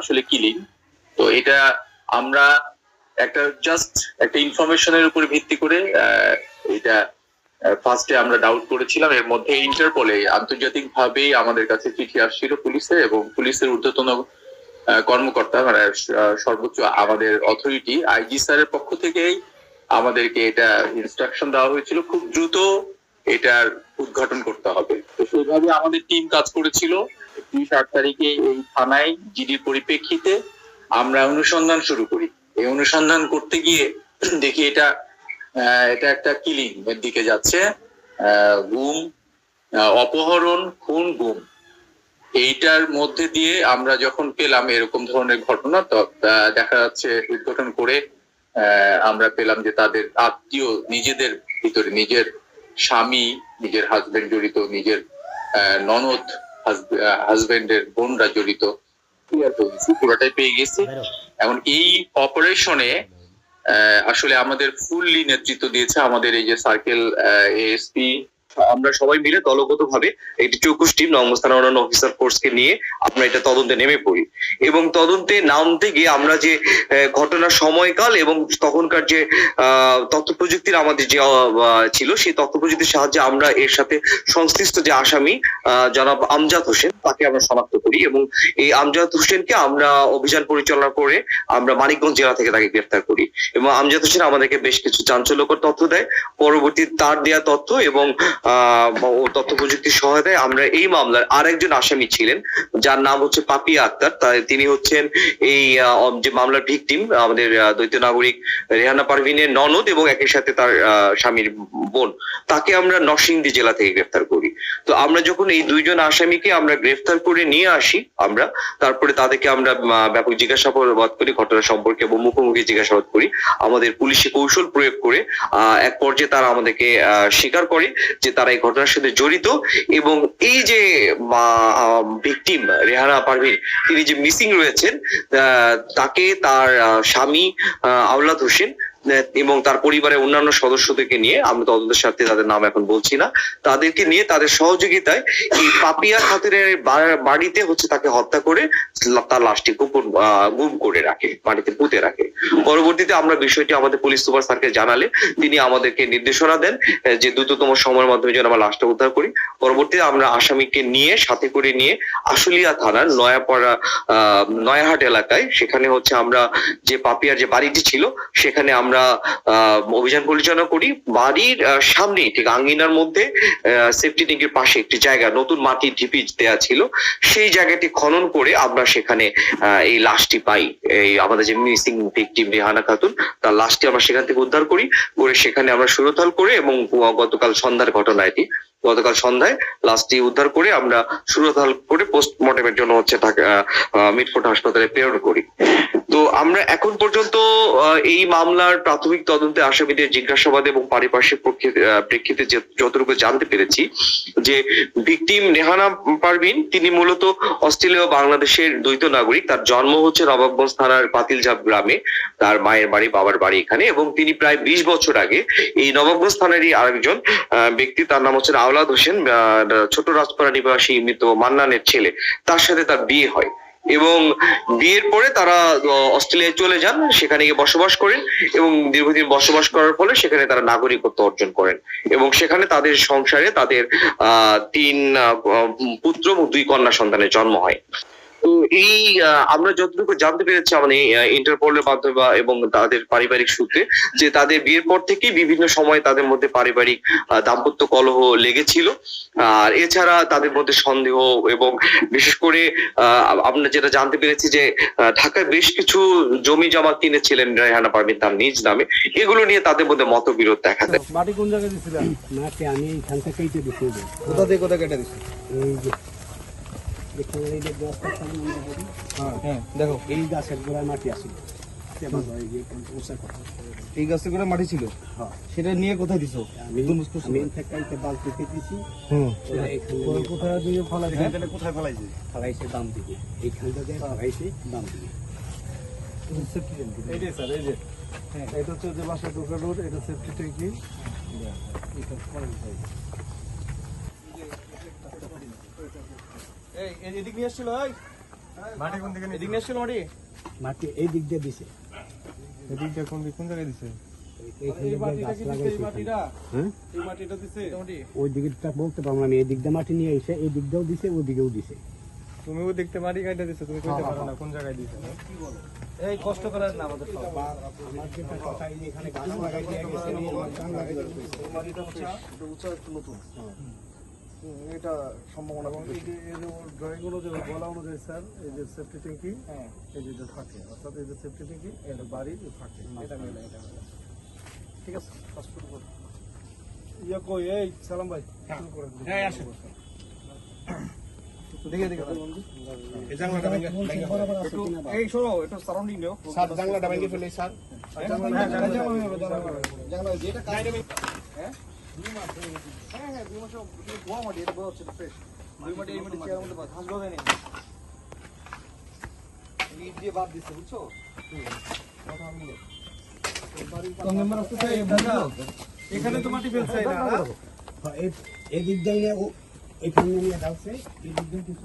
আসলে কিলিং তো এটা আমরা একটা জাস্ট একটা ইনফরমেশনের উপর ভিত্তি করে এটা ফার্স্টে আমরা ডাউট করেছিলাম। এর মধ্যে ইন্টারপোলে আন্তর্জাতিক ভাবে আমাদের কাছে চিঠি আসছিল পুলিশে এবং পুলিশের ঊর্ধ্বতন কর্মকর্তা মানে সর্বোচ্চ আমাদের অথরিটি আইজি স্যারের পক্ষ থেকেই আমাদেরকে এটা ইনস্ট্রাকশন দেওয়া হয়েছিল। খুব দ্রুত এটার উদ্ঘাটন করতে হবে। তো সেইভাবে আমাদের টিম কাজ করেছিল। ত্রিশ আট তারিখে এই থানায় জিডির পরিপ্রেক্ষিতে আমরা অনুসন্ধান শুরু করি। এই অনুসন্ধান করতে গিয়ে দেখি এটা এটা একটা কিলিং এর দিকে যাচ্ছে। গুম অপহরণ, খুন, গুম। এইটার মধ্যে দিয়ে আমরা যখন পেলাম এরকম ধরনের ঘটনা দেখা যাচ্ছে উদ্ঘাটন করে আমরা পেলাম যে তাদের আত্মীয় নিজেদের ভিতরে, নিজের স্বামী, নিজের হাজবেন্ড জড়িত, নিজের ননদ হাজবেন্ডের বোনরা জড়িত। পুরোটাই পেয়ে গেছে। এখন এই অপারেশনে আসলে আমাদের ফুললি নেতৃত্ব দিয়েছে আমাদের এই যে সার্কেল এএসপি আমরা সবাই মিলে দলগত ভাবে একটি চৌকুশ টিম নবস্থান অন্যান্য অফিসার কোর্সকে নিয়ে আমরা এটা তদন্তে নেমে পড়ি। এবং তদন্তে নামতে গিয়ে আমরা যে ঘটনার সময়কাল এবং তখনকার যে তথ্য প্রযুক্তির আমাদের যে ছিল, সেই তথ্য প্রযুক্তির সাহায্যে আমরা এর সাথে সংশ্লিষ্ট যে আসামি জনাব আমজাদ হোসেন তাকে আমরা শনাক্ত করি এবং এই আমজাদ হোসেনকে আমরা অভিযান পরিচালনা করে আমরা মানিকগঞ্জ জেলা থেকে তাকে গ্রেফতার করি এবং আমজাদ হোসেন আমাদেরকে বেশ কিছু চাঞ্চল্যকর তথ্য দেয়। পরবর্তী তার দেয়া তথ্য এবং তথ্য প্রযুক্তির সহায়তায় আমরা এই মামলার আরেকজন আসামি ছিলেন, যার নাম হচ্ছে পাপিয়া আক্তার। তিনি হচ্ছেন এই যে মামলার ভিকটিম, আমাদের দ্বৈত নাগরিক রেহানা পারভিনের ননদ এবং একই সাথে তার স্বামীর বোন। তাকে আমরা নরসিংদী জেলা থেকে গ্রেফতার করি। তো আমরা যখন এই দুইজন আসামিকে আমরা গ্রেফতার করে নিয়ে আসি, আমরা, তারপরে তাদেরকে আমরা ব্যাপক জিজ্ঞাসাবাদ করি, ঘটনা সম্পর্কে এবং মুখোমুখি জিজ্ঞাসাবাদ করি। আমাদের পুলিশি কৌশল প্রয়োগ করে এক পর্যায়ে তারা আমাদেরকে স্বীকার করে যে তারা এই ঘটনার সাথে জড়িত এবং এই যে ভিকটিম রেহানা পারভিন, তিনি যে মিসিং রয়েছেন তাকে তার স্বামী আওলাদ হোসেন এবং তার পরিবারের অন্যান্য সদস্যদেরকে নিয়ে আমরা তদন্তের সাথে তাদের নাম এখন বলছি না তাদেরকে নিয়ে তাদের সহযোগিতায় এই পাপিয়া খাতুনের বাড়িতে হচ্ছে তাকে হত্যা করে তার লাশটি গোপন গুম করে রাখে বাড়িতে পুঁতে রাখে। পরবর্তীতে আমরা বিষয়টি আমাদের পুলিশ সুপার স্যারকে জানালে তিনি আমাদেরকে নির্দেশনা দেন যে দ্রুততম সময়ের মাধ্যমে যেন আমরা লাশটা উদ্ধার করি। পরবর্তীতে আমরা আসামিকে নিয়ে সাথে করে নিয়ে আশুলিয়া থানার নয়াপাড়া আহ, নয়াহাট এলাকায় সেখানে হচ্ছে আমরা যে পাপিয়ার যে বাড়িটি ছিল সেখানে আমরা আহ, অভিযান পরিচালনা করি বাড়ির আহ, সামনেই ঠিক আঙ্গিনার মধ্যে সেফটি ট্যাঙ্কের পাশে একটি জায়গা নতুন মাটির ঢিপি দেওয়া ছিল। সেই জায়গাটি খনন করে আমরা সেখানে এই লাশটি পাই। এই আমাদের যে মিসিং ভিকটিম রেহানা খাতুন তার লাশটি আমরা সেখান থেকে উদ্ধার করি। করে সেখানে আমরা সুরতাল করে এবং গতকাল সন্ধ্যার ঘটনা এটি গতকাল সন্ধ্যায় লাশটি উদ্ধার করে আমরা সুরতাল করে পোস্টমর্টমের জন্য হচ্ছে মিটফোর্ট হাসপাতালে প্রেরণ করি। তো আমরা এখন পর্যন্ত এই মামলার প্রাথমিক তদন্তে আসামিদের জিজ্ঞাসাবাদ এবং পারিপার্শ্বিক প্রেক্ষিতে যতটুকু জানতে পেরেছি, যে ভিকটিম নেহানা পারভিন, তিনি মূলত অস্ট্রেলিয়া ও বাংলাদেশের দ্বৈত নাগরিক। তার জন্ম হচ্ছে নবাবগঞ্জ থানার পাতিলঝাপ গ্রামে। তার মায়ের বাড়ি, বাবার বাড়ি এখানে এবং তিনি প্রায় বিশ বছর আগে এই নবাবগঞ্জ থানারই আরেকজন ব্যক্তি, তার নাম হচ্ছেন আওলাদ হোসেন ছোট রাজপাড়া নিবাসী মৃত মান্নানের ছেলে, তার সাথে তার বিয়ে হয়। এবং বিয়ের পরে তারা অস্ট্রেলিয়ায় চলে যান, সেখানে গিয়ে বসবাস করেন এবং দীর্ঘদিন বসবাস করার ফলে সেখানে তারা নাগরিকত্ব অর্জন করেন। এবং সেখানে তাদের সংসারে তাদের তিন পুত্র এবং দুই কন্যা সন্তানের জন্ম হয়। তো এই আমরা যতটুকু জানতে পেরেছি আমাদের ইন্টারপোলের মাধ্যমে বা এবং তাদের পারিবারিক সূত্রে যে তাদের বিয়ের পর থেকেই বিভিন্ন সময় তাদের মধ্যে পারিবারিক আহ, দাম্পত্য কলহ লেগেছিল। আর এছাড়া তাদের মধ্যে সন্দেহ এবং বিশেষ করে আহ, আমরা যেটা জানতে পেরেছি যে আহ, ঢাকায় বেশ কিছু জমি জমা কিনেছিলেন রেহানা পারভিন তার নিজ নামে। এগুলো নিয়ে তাদের মধ্যে মতবিরোধ দেখা দেয়। মাটি কোন জায়গায় দিছিলেন? মাটি আমি এইখান থেকেই তো দিতে কোথা থেকে কোথা কেটে দিচ্ছি দেখো। এই গাছের গোড়ায় মাটি আসিল এই যে এখান থেকে উঁচা কথা। এই গাছে করে মাটি ছিল? হ্যাঁ। সেটা নিয়ে কোথায় দিছো। আমি থেকে বালতিতে দিছি। কোথায় দিয়ে হ্যাঁ? কোথায় ফলাইছে? ফালাইছে দাম দিকে। এইখান থেকে ফালাইছে দাম দিকে। এই স্যার এই যে। এটা হচ্ছে যে বাসা রোড এটা সেফটি ট্যাঙ্কি এটা এই এই এদিক নিয়ে আসছিল এই। মাটি কোন দিকে এদিক নিয়ে ছিল মাটি? মাটি এই দিক দিয়ে দিছে। এদিক দিয়ে কোন দিক কোন জায়গায় দিছে? এইখানে যে গাছ লাগাইছে। এখানে। হ্যাঁ? এই মাটিটা দিছে। ওই দিকটা বলতে পারব আমি এই দিক দিয়ে মাটি নিয়ে এসে এই দিক দিয়েও দিছে ওই দিকেও দিছে। তুমি ও দেখতে মাটি কাইটা দিছো তুমি কইতে পারো না কোন জায়গায় দিছে। এই কষ্ট করার না আমাদের আমার যেটা কথা এই যে এখানে গাছ লাগাই দিয়ে গেছে এই গাছ লাগাই দিয়েছে। মাটিটা উঁচা উঁচা একটু নতুন। এটা সম্ভাবনা এবং এই যে ড্রয়িং অনুযায়ী বলা অনুযায়ী স্যার এই যে সেফটি ট্যাঙ্কি এই যে থাকে অর্থাৎ এই যে সেফটি ট্যাঙ্কি এটা বাড়ি থাকে। এটা মেলে এটা ঠিক আছে কাজ শুরু করো। ইয়া কই এই সালাম ভাই শুরু করে হ্যাঁ আসুন। দেখে দেখে। এই জানলাটা ভেঙে ফেলে স্যার। জানলা যেটা হ্যাঁ হয়ে। হ্যাঁ হ্যাঁ এই মাটি দিয়ে এখানে তো মাটি ফেলছে না হ্যাঁ, এই- এই দিক দিয়ে এখানে নিয়ে যাচ্ছে এই দিক দিয়ে কিছু